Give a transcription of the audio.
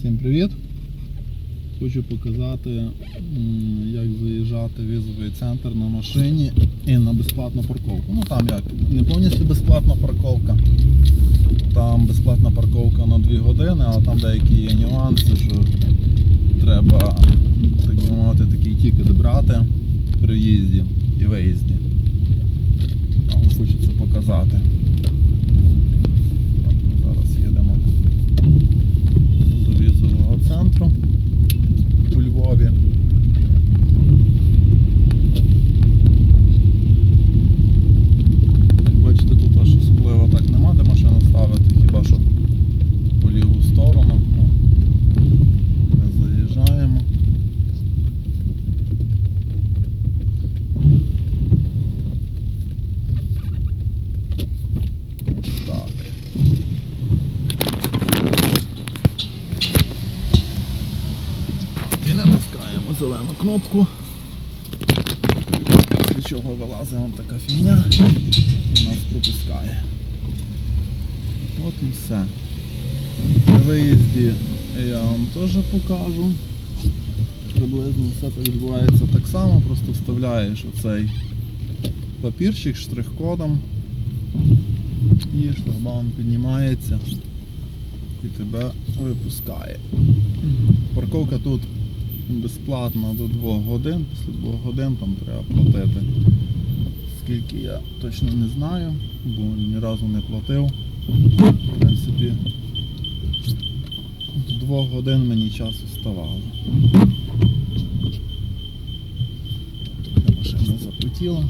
Всім привіт! Хочу показати, як заїжджати в візовий центр на машині і на безплатну парковку. Ну там як, не повністю безплатна парковка. Там безплатна парковка на 2 години, але там деякі є нюанси, що треба, так би мовити, такий тікет брати при в'їзді і виїзді. І натискаємо зелену кнопку. З чого вилазить вон така фігня і нас пропускає. От і все. На виїзді я вам теж покажу. Приблизно все так відбувається так само, просто вставляєш оцей папірчик штрих-кодом і шлагбаум піднімається і тебе випускає. Парковка тут безплатна до 2 годин, після 2 годин там треба платити. Скільки я точно не знаю, бо ні разу не платив. В принципі, до 2 годин мені часу ставало. Машина запотіла.